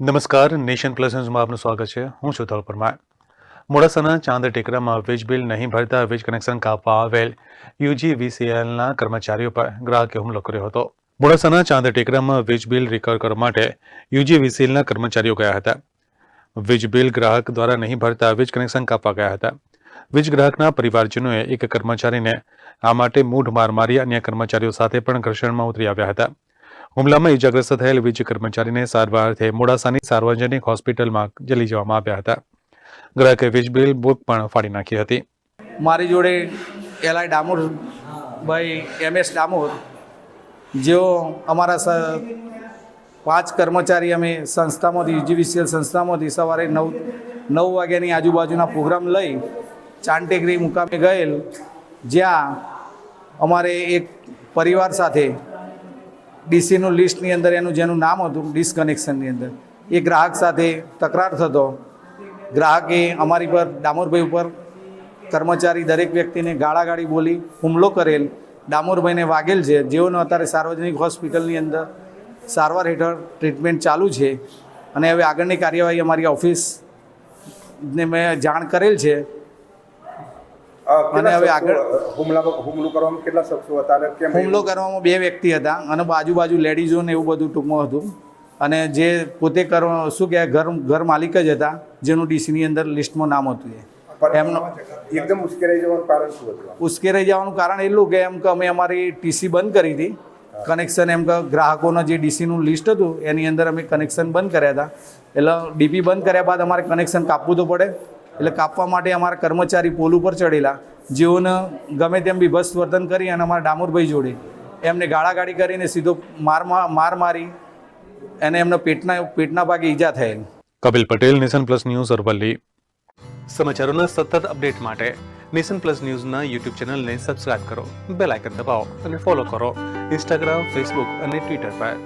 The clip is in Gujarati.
નમસ્કાર, નેશન પ્લસ ન્યૂઝમાં આપનું સ્વાગત છે. હું છું ધોળ પરમાર. મોડાસાના ચાંદ ટેકરામાં વીજ બિલ નહીં ભરતા વીજ કનેક્શન કાપવા આવેલ યુજીવીસીએલના કર્મચારીઓ પર ગ્રાહકે હુમલો કર્યો હતો. મોડાસાના ચાંદ ટેકરામાં વીજ બિલ રિકવર કરવા માટે યુજીવીસીએલના કર્મચારીઓ ગયા હતા. વીજ બિલ ગ્રાહક દ્વારા નહીં ભરતા વીજ કનેક્શન કાપવા ગયા હતા. વીજ ગ્રાહકના પરિવારજનોએ એક કર્મચારીને આ માટે મૂઢ માર મારી અન્ય કર્મચારીઓ સાથે પણ ઘર્ષણમાં ઉતરી આવ્યા હતા. હુમલામાં ઇજાગ્રસ્ત થયેલ વીજ કર્મચારીને સારવારથી મોડાસાની સાર્વજનિક હોસ્પિટલમાં જલી જવામાં આવ્યા હતા. ગ્રાહકે વીજ બિલ બુક પણ ફાડી નાખી હતી. મારી જોડે એલઆઈ ડામોર ભાઈ એમ એસ ડામોર, જેઓ અમારા પાંચ કર્મચારી અમે સંસ્થામાંથી યુજીવીસીએલ સંસ્થામાંથી સવારે નવ નવ વાગ્યાની આજુબાજુના પ્રોગ્રામ લઈ ચાંટેગરી મુકામે ગયેલ, જ્યાં અમારે એક પરિવાર સાથે ડીસીનું લિસ્ટની અંદર એનું જેનું નામ હતું ડિસકનેક્શનની અંદર. એ ગ્રાહક સાથે તકરાર થતો. ગ્રાહકે અમારી પર, ડામોરભાઈ ઉપર કર્મચારી દરેક વ્યક્તિને ગાળાગાળી બોલી હુમલો કરેલ. ડામોરભાઈને વાગેલ છે. જેઓનો અત્યારે સાર્વજનિક હોસ્પિટલની અંદર સારવાર હેઠળ ટ્રીટમેન્ટ ચાલુ છે. અને હવે આગળની કાર્યવાહી અમારી ઓફિસને મેં જાણ કરેલ છે. અને હવે આગળ- હુમલા હુમલો કરવામાં કેટલા શખ્સો હતા અને કેમ હુમલો કરવામાં બે વ્યક્તિ હતા અને બાજુ બાજુ લેડીઝો ને એવું બધું ટૂંકમાં હતું. અને જે પોતે કરવા શું કહેવાય ઘર ઘર માલિક જ હતા જેનું ડીસીની અંદર લિસ્ટમાં નામ હતું એ. એમનો એકદમ ઉશ્કેરાઈ જવાનું કારણ શું હતું? ઉશ્કેરાઈ જવાનું કારણ એટલું કે એમ કે અમે અમારી ટીસી બંધ કરી હતી. કનેક્શન એમ કે ગ્રાહકોના જે ડીસીનું લિસ્ટ હતું એની અંદર અમે કનેક્શન બંધ કર્યા હતા. એટલે ડીપી બંધ કર્યા બાદ અમારે કનેક્શન કાપવું તો પડે. એટલે કાપવા માટે અમારા કર્મચારી પોલ ઉપર ચડેલા જેઓને ગમે તેમ બીભત્સ વર્તન કરી અને અમારા ડામોરભાઈ જોડે એમને ગાળાગાળી કરીને સીધો માર માર મારી અને એમના પેટના પેટના ભાગે ઈજા થયેલ. Kapil Patel nation plus news Aravalli. સમાચારોના સતત અપડેટ માટે નેશન પ્લસ ન્યૂઝના યુટ્યુબ ચેનલને સબસ્ક્રાઇબ કરો બેલ આઇકન દબાવો અને ફોલો કરો. ઇન્સ્ટાગ્રામ ફેસબુક અને ટ્વિટર પર.